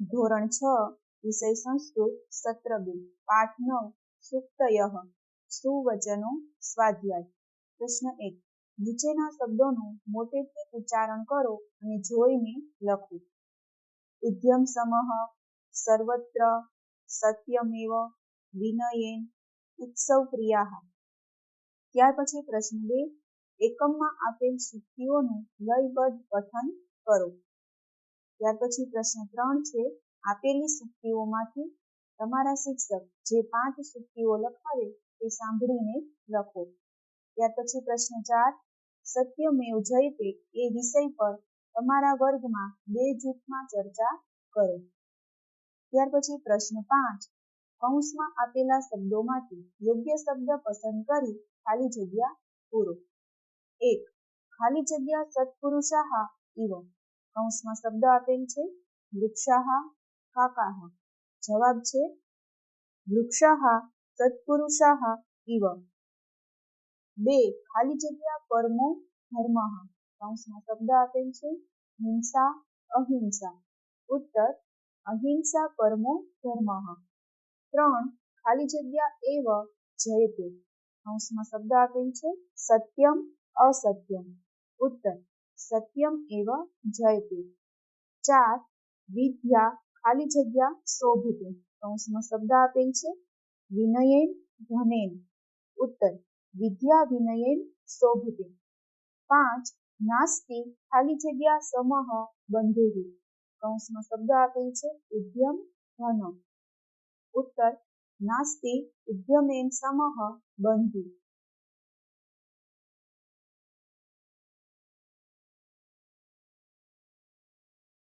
ધોરણ છ, વિષય સંસ્કૃત, સત્ર બે, પાઠ નવ સુક્તય સુવચનો, સ્વાધ્યાય. પ્રશ્ન એક, નીચેના શબ્દોનું મોટેથી ઉચ્ચારણ કરો અને જોઈને લખો. ઉદ્યમ સમહ, સર્વત્ર, સત્યમેવ, વિનયેન, ઉત્સવ ક્રિયા ત્યાર પછી પ્રશ્ન બે, એકમમાં આપેલ સૂક્તિઓનું લયબદ્ધ પઠન કરો. ત્યાર પછી પ્રશ્ન ત્રણ છે, આપેલી સૂક્તિઓમાંથી તમારા શિક્ષક જે પાંચ સૂક્તિઓ લખાવે તે સાંભળીને લખો. ત્યાર પછી પ્રશ્ન ચાર, સત્યમેવ જયતે એ વિષય પર તમારા વર્ગમાં બે જૂથમાં ચર્ચા કરો. ત્યાર પછી પ્રશ્ન પાંચ, કૌંસમાં આપેલા શબ્દોમાંથી યોગ્ય શબ્દ પસંદ કરી ખાલી જગ્યા પૂરો. એક, ખાલી જગ્યા સત્પુરુષાહ ઇવ કૌંસમાં શબ્દ આપેલ છે વૃક્ષાહા કાકાહ જવાબ છે વૃક્ષાહા સત્પુરુષાહા ઇવ બે ખાલી જગ્યા પરમો ધર્મઃ કૌંસમાં શબ્દ આપેલ છે હિંસા અહિંસા ઉત્તર અહિંસા પરમો ધર્મઃ ત્રણ ખાલી જગ્યા એવ જયતે કૌંસમાં શબ્દ આપેલ છે સત્યમ અસત્યમ ઉત્તર સત્યમ એવ જયતે ચાર વિદ્યા ખાલી જગ્યા શોભતે કૌંસનો શબ્દ આપેલ છે વિનયેન ધનેન ઉત્તર વિદ્યા વિનયેન શોભતે પાંચ નાસ્તિ ખાલી જગ્યા સમહ બંધુઃ કૌંસનો શબ્દ આપેલ છે ઉદ્યમ ધન ઉત્તર નાસ્તિ ઉદ્યમેન સમહ બંધુ